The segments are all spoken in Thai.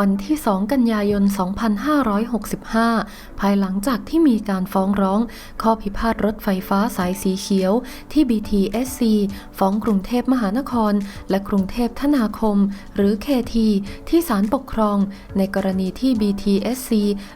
วันที่ 2 กันยายน 2565 ภายหลังจากที่มีการฟ้องร้อง ข้อพิพาทรถไฟฟ้าสายสีเขียว ที่ BTSC ฟ้องกรุงเทพมหานคร และกรุงเทพธนาคม หรือ KT ที่ศาลปกครอง ในกรณีที่ BTSC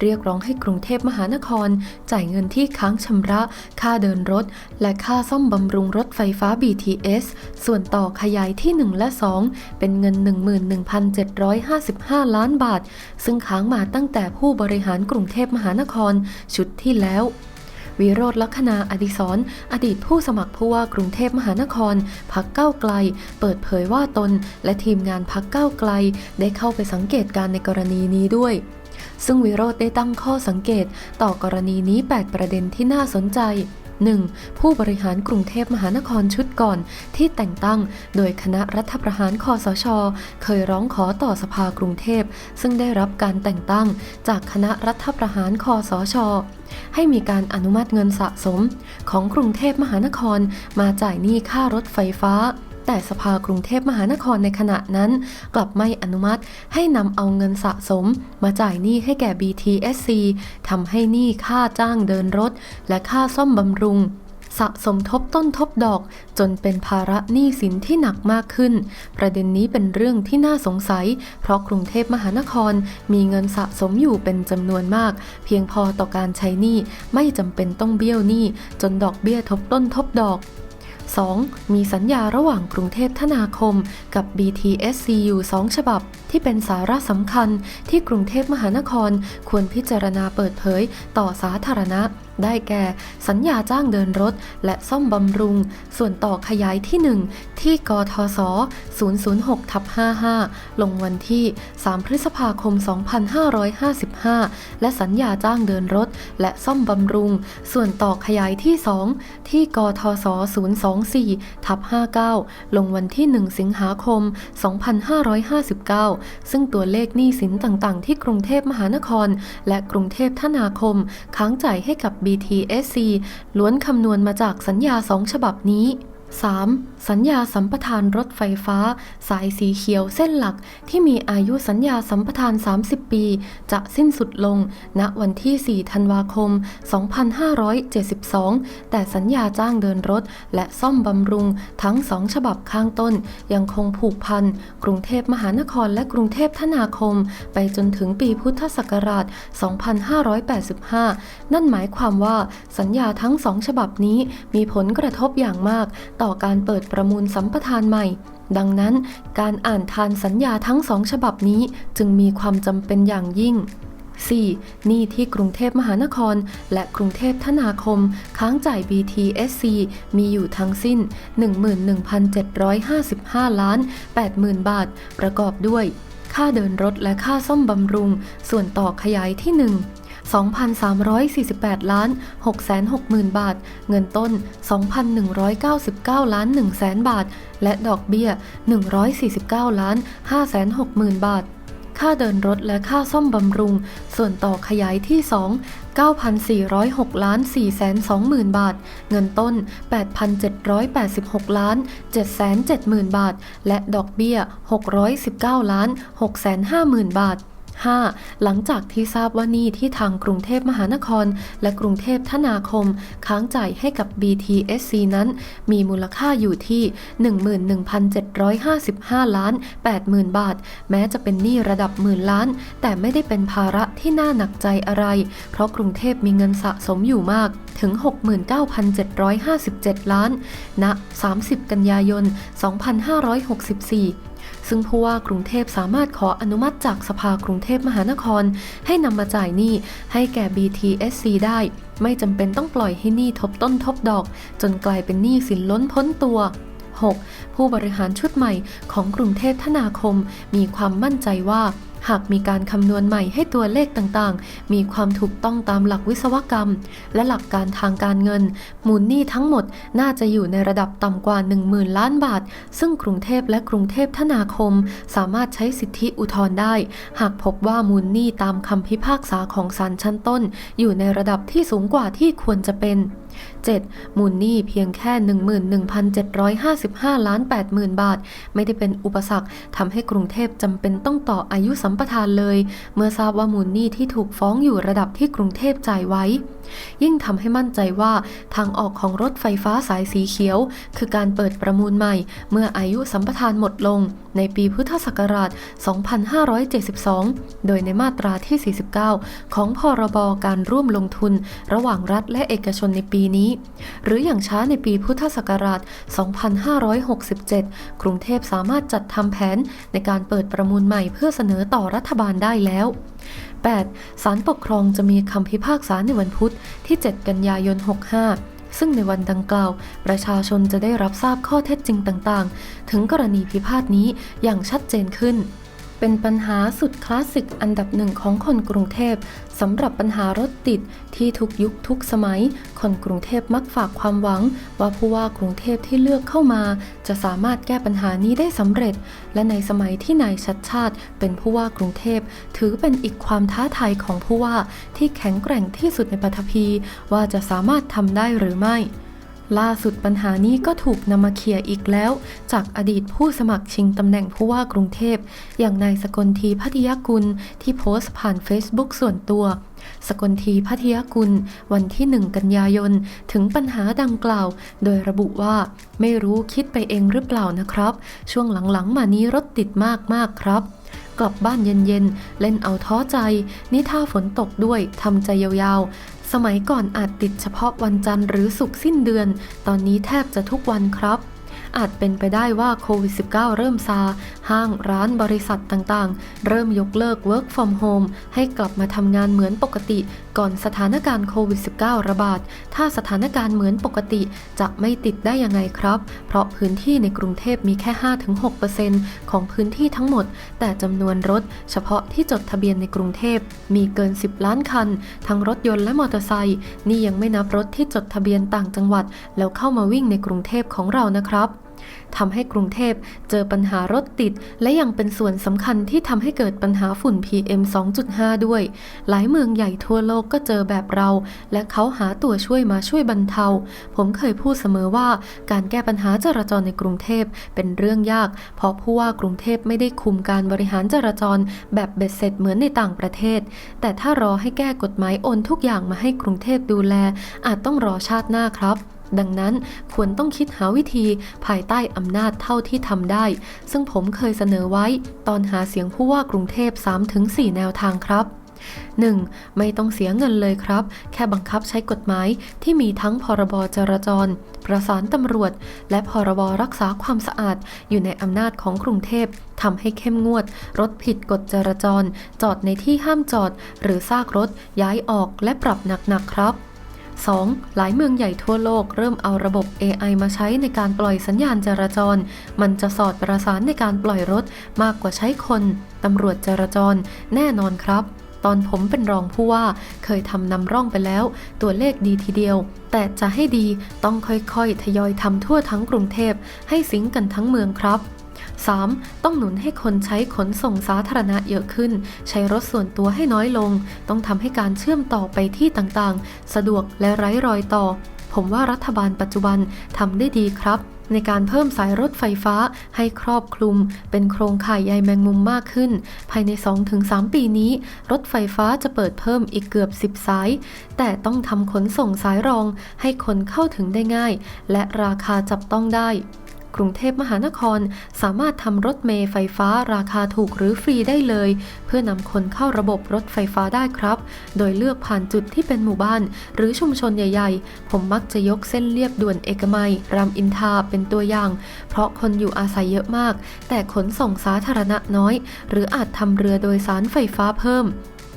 เรียกร้องให้กรุงเทพมหานคร จ่ายเงินที่ค้างชำระ ค่าเดินรถ และค่าซ่อมบำรุงรถไฟฟ้า BTS ส่วนต่อขยายที่ 1 และ 2 เป็นเงิน 11,755 ล้านบาท ซึ่งค้างมาตั้งแต่ผู้บริหารกรุงเทพมหานครชุดที่แล้ววิโรธลักษณาอดิศรอดีตผู้สมัครผู้ว่ากรุงเทพมหานคร พักเก้าไกล เปิดเผยว่าตน และทีมงานพักเก้าไกล ได้เข้าไปสังเกตการณ์ในกรณีนี้ด้วย ซึ่งวิโรธได้ตั้งข้อสังเกตต่อกรณีนี้ 8 ประเด็นที่น่าสนใจ 1. ผู้บริหารกรุงเทพมหานครชุดก่อน ที่แต่งตั้งโดยคณะรัฐประหารคอสช เคยร้องขอต่อสภากรุงเทพ ซึ่งได้รับการแต่งตั้งจากคณะรัฐประหารคอสช ให้มีการอนุมัติเงินสะสม ของกรุงเทพมหานครมาจ่ายหนี้ค่ารถไฟฟ้า แต่สภากรุงเทพมหานครในขณะนั้น กลับไม่อนุมัติให้นำเอาเงินสะสม มาจ่ายหนี้ให้แก่ BTSC ทำให้หนี้ค่าจ้างเดินรถ และค่าซ่อมบำรุงสะสมทบต้นทบดอก จนเป็นภาระหนี้สินที่หนักมากขึ้น ประเด็นนี้เป็นเรื่องที่น่าสงสัย เพราะกรุงเทพมหานครมีเงินสะสมอยู่เป็นจำนวนมาก เพียงพอต่อการใช้หนี้ไม่จำเป็นต้องเบี้ยวหนี้จนดอกเบี้ยทบต้นทบดอก 2. มีสัญญาระหว่างกรุงเทพธนาคม กับ BTSCU 2 ฉบับ ที่เป็นสาระสำคัญที่กรุงเทพมหานครควรพิจารณาเปิดเผยต่อสาธารณะ ได้แก่สัญญาจ้างเดินรถ และซ่อมบำรุง ส่วนต่อขยายที่ 1 ที่กทศ006ทับ55 ลงวันที่ 3 พฤษภาคม 2555 และสัญญาจ้างเดินรถ และซ่อมบำรุง ส่วนต่อขยายที่ 2 ที่กทศ024ทับ59 ลงวันที่ 1 สิงหาคม 2559 ซึ่งตัวเลขหนี้สินต่างๆ ที่กรุงเทพมหานคร และกรุงเทพธนาคม ค้างจ่ายให้กับ BTSC ล้วนคำนวณมาจากสัญญาสองฉบับนี้ 3. สัญญาสัมปทานรถไฟฟ้า สายสีเขียวเส้นหลักที่มีอายุสัญญาสัมปทาน 30 ปี จะสิ้นสุดลง ณวันที่ 4 ธันวาคม 2572 แต่สัญญาจ้างเดินรถ และซ่อมบำรุงทั้งสองฉบับข้างต้น ยังคงผูกพัน กรุงเทพมหานครและกรุงเทพธนาคม ไปจนถึงปีพุทธศักราช 2585 นั่นหมายความว่าสัญญาทั้งสองฉบับนี้มีผลกระทบอย่างมากต่อการเปิดประมูลสัมปทานใหม่ ดังนั้นการอ่านทานสัญญาทั้งสองฉบับนี้จึงมีความจำเป็นอย่างยิ่ง 4. หนี้ที่กรุงเทพมหานคร และกรุงเทพธนาคม ค้างจ่าย BTSC มีอยู่ทั้งสิ้น 11,755 ล้าน 80,000 บาท ประกอบด้วย ค่าเดินรถและค่าซ่อมบำรุง ส่วนต่อขยายที่ 1 2,348 ล้าน 660,000 บาท เงินต้น 2,199 ล้าน 1 แสนบาท และดอกเบี้ย 149 ล้าน 560,000 บาท ค่าเดินรถและค่าซ่อมบำรุง ส่วนต่อขยายที่ 2 9,406 ล้าน 420,000 บาท เงินต้น 8,786 ล้าน 770,000 บาท และดอกเบี้ย 619 ล้าน 650,000 บาท 5. หลังจากที่ทราบว่านี้ที่ทางกรุงเทพมหานคร และกรุงเทพธนาคม ค้างจ่ายให้กับ BTSC นั้น มีมูลค่าอยู่ที่ 11,755 ล้าน 80,000 บาท แม้จะเป็นหนี้ระดับหมื่นล้าน แต่ไม่ได้เป็นภาระที่น่าหนักใจอะไร เพราะกรุงเทพมีเงินสะสมอยู่มากถึง 69,757 ล้านณ30 กันยายน 2564 ซึ่งผู้ว่ากรุงเทพสามารถขออนุมัติจากสภากรุงเทพมหานคร ให้นำมาจ่ายหนี้ให้แก่ BTSC ได้ ไม่จำเป็นต้องปล่อยให้หนี้ทบต้นทบดอก จนกลายเป็นหนี้สินล้นพ้นตัว 6. ผู้บริหารชุดใหม่ของกรุงเทพธนาคม มีความมั่นใจว่า หากมีการคำนวณใหม่ให้ตัวเลขต่างๆ มีความถูกต้องตามหลักวิศวกรรม และหลักการทางการเงิน มูลหนี้ทั้งหมดน่าจะอยู่ในระดับต่ำกว่า 10,000 ล้านบาท ซึ่งกรุงเทพและกรุงเทพธนาคม สามารถใช้สิทธิอุทธรณ์ได้ หากพบว่ามูลหนี้ตามคำพิพากษาของศาลชั้นต้น อยู่ในระดับที่สูงกว่าที่ควรจะเป็น 7. มูลหนี้เพียงแค่ 11,755 ล้าน 80,000 บาท ไม่ได้เป็นอุปสรรคทำให้กรุงเทพจำเป็นต้องต่ออายุสัมปทานเลย เมื่อทราบว่ามูลหนี้ที่ถูกฟ้องอยู่ระดับที่กรุงเทพจ่ายไว้ ยิ่งทำให้มั่นใจว่าทางออกของรถไฟฟ้าสายสีเขียว คือการเปิดประมูลใหม่ เมื่ออายุสัมปทานหมดลง ในปีพุทธศักราช 2572 โดยในมาตราที่ 49 ของพรบการร่วมลงทุน ระหว่างรัฐและเอกชนในปีนี้ หรืออย่างช้าในปีพุทธศักราช 2567 กรุงเทพสามารถจัดทำแผนในการเปิดประมูลใหม่เพื่อเสนอต่อรัฐบาลได้แล้ว 8. ศาลปกครองจะมีคำพิพากษาในวันพุธที่ 7 กันยายน 65 ซึ่งในวันดังกล่าว ประชาชนจะได้รับทราบข้อเท็จจริงต่างๆ ถึงกรณีพิพาทนี้อย่างชัดเจนขึ้น เป็นปัญหาสุดคลาสสิกอันดับหนึ่งของคนกรุงเทพสำหรับปัญหารถติดที่ทุกยุคทุกสมัย คนกรุงเทพมักฝากความหวัง ว่าผู้ว่ากรุงเทพที่เลือกเข้ามา จะสามารถแก้ปัญหานี้ได้สำเร็จ และในสมัยที่นายชัดชาติ เป็นผู้ว่ากรุงเทพ ถือเป็นอีกความท้าทายของผู้ว่าที่แข็งแกร่งที่สุดในปฐพีว่าจะสามารถทำได้หรือไม่ ล่าสุดปัญหานี้ก็ถูกนำมาเคลียร์อีกแล้ว จากอดีตผู้สมัครชิงตำแหน่งผู้ว่ากรุงเทพ อย่างนายสกลทีพัทยกุลที่โพสต์ผ่าน Facebook ส่วนตัว สกลทีพัทยกุล วันที่ 1 กันยายน ถึงปัญหาดังกล่าว โดยระบุว่า ไม่รู้คิดไปเองหรือเปล่านะครับ ช่วงหลังๆ มานี้รถติดมากๆครับกลับบ้านเย็นๆ เล่นเอาท้อใจ นี่ถ้าฝนตกด้วยทำใจยาวๆ มัยก่อนอาจติดเฉพาะวันจันทร์หรือศุกร์สิ้นเดือน ตอนนี้แทบจะทุกวันครับ อาจเป็นไปได้ว่าโควิด -19 เริ่มซา ห้างร้านบริษัทต่างๆ เริ่มยกเลิก work from home ให้กลับมาทำงานเหมือนปกติ ก่อนสถานการณ์โควิด -19 ระบาด ถ้าสถานการณ์เหมือนปกติจะไม่ติดได้ยังไงครับ เพราะพื้นที่ในกรุงเทพมีแค่ 5-6%ของพื้นที่ทั้งหมด แต่จำนวนรถ เฉพาะที่จดทะเบียนในกรุงเทพมีเกิน 10 ล้านคัน ทั้งรถยนต์และมอเตอร์ไซค์นี่ยังไม่นับรถที่จดทะเบียนต่างจังหวัด แล้วเข้ามาวิ่งในกรุงเทพของเรานะครับ ทำให้กรุงเทพเจอปัญหารถติด และยังเป็นส่วนสำคัญที่ทำให้เกิดปัญหาฝุ่น PM 2.5 ด้วย หลายเมืองใหญ่ทั่วโลกก็เจอแบบเรา และเขาหาตัวช่วยมาช่วยบรรเทา ผมเคยพูดเสมอว่าการแก้ปัญหาจราจรในกรุงเทพเป็นเรื่องยาก เพราะผู้ว่ากรุงเทพไม่ได้คุมการบริหารจราจรแบบเบ็ดเสร็จเหมือนในต่างประเทศ แต่ถ้ารอให้แก้กฎหมายโอนทุกอย่างมาให้กรุงเทพดูแล อาจต้องรอชาติหน้าครับ ดังนั้นควรต้องคิดหาวิธีภายใต้อำนาจเท่าที่ทำได้ ซึ่งผมเคยเสนอไว้ตอนหาเสียงผู้ว่ากรุงเทพ 3-4 แนวทางครับ 1. ไม่ต้องเสียเงินเลยครับ แค่บังคับใช้กฎหมายที่มีทั้งพรบจราจร ประสานตำรวจ และพรบรักษาความสะอาด อยู่ในอำนาจของกรุงเทพทำให้เข้มงวด รถผิดกฎจราจร จอดในที่ห้ามจอด หรือซากรถย้ายออกและปรับหนักๆครับ 2. หลายเมืองใหญ่ทั่วโลกเริ่มเอาระบบ AI มาใช้ในการปล่อยสัญญาณจราจร มันจะสอดประสานในการปล่อยรถมากกว่าใช้คน ตำรวจจราจร แน่นอนครับ ตอนผมเป็นรองผู้ว่า เคยทำนำร่องไปแล้ว ตัวเลขดีทีเดียว แต่จะให้ดีต้องค่อยๆ ทยอยทำทั่วทั้งกรุงเทพ ให้สิงกันทั้งเมืองครับ 3. ต้องหนุนให้คนใช้ขนส่งสาธารณะเยอะขึ้น ใช้รถส่วนตัวให้น้อยลง ต้องทำให้การเชื่อมต่อไปที่ต่างๆ สะดวกและไร้รอยต่อ ผมว่ารัฐบาลปัจจุบันทำได้ดีครับในการเพิ่มสายรถไฟฟ้าให้ครอบคลุม เป็นโครงข่ายใยแมงมุมมากขึ้น ภายใน 2-3 ปีนี้ รถไฟฟ้าจะเปิดเพิ่มอีกเกือบ 10 สาย แต่ต้องทำขนส่งสายรองให้คนเข้าถึงได้ง่าย และราคาจับต้องได้ กรุงเทพมหานคร สามารถทำรถเมล์ไฟฟ้าราคาถูกหรือฟรีได้เลย เพื่อนำคนเข้าระบบรถไฟฟ้าได้ครับ โดยเลือกผ่านจุดที่เป็นหมู่บ้าน หรือชุมชนใหญ่ ๆ ผมมักจะยกเส้นเลียบด่วนเอกมัย รามอินทาเป็นตัวอย่าง เพราะคนอยู่อาศัยเยอะมาก แต่ขนส่งสาธารณะน้อย หรืออาจทำเรือโดยสารไฟฟ้าเพิ่ม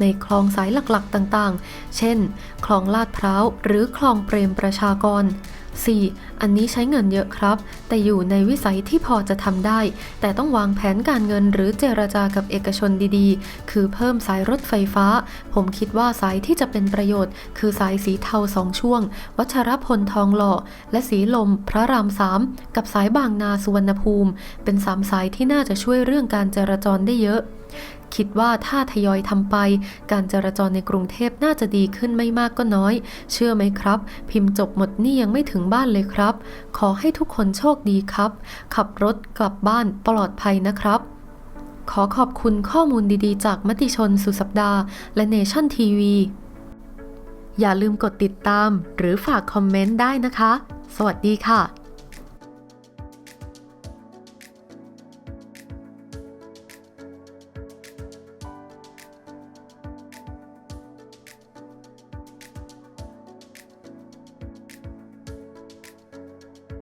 ในคลองสายหลักๆ ต่างๆ เช่น คลองลาดพร้าว หรือคลองเปรมประชากร 4. อันนี้ใช้เงินเยอะครับ แต่อยู่ในวิสัยที่พอจะทำได้ แต่ต้องวางแผนการเงินหรือเจรจากับเอกชนดีๆ คือเพิ่มสายรถไฟฟ้า ผมคิดว่าสายที่จะเป็นประโยชน์ คือสายสีเทาสองช่วง วัชรพลทองหล่อ และสีลม พระรามสามกับสายบางนาสุวรรณภูมิ เป็นสามสายที่น่าจะช่วยเรื่องการจราจรได้เยอะ คิดว่าถ้าทยอยทำไป การจราจรในกรุงเทพน่าจะดีขึ้นไม่มากก็น้อย เชื่อไหมครับ พิมพ์จบหมดนี่ยังไม่ถึงบ้านเลยครับ ขอให้ทุกคนโชคดีครับ ขับรถกลับบ้านปลอดภัยนะครับขอขอบคุณข้อมูลดีๆ จากมติชนสุดสัปดาห์ และเนชั่นทีวี อย่าลืมกดติดตาม หรือฝากคอมเมนต์ได้นะคะ สวัสดีค่ะ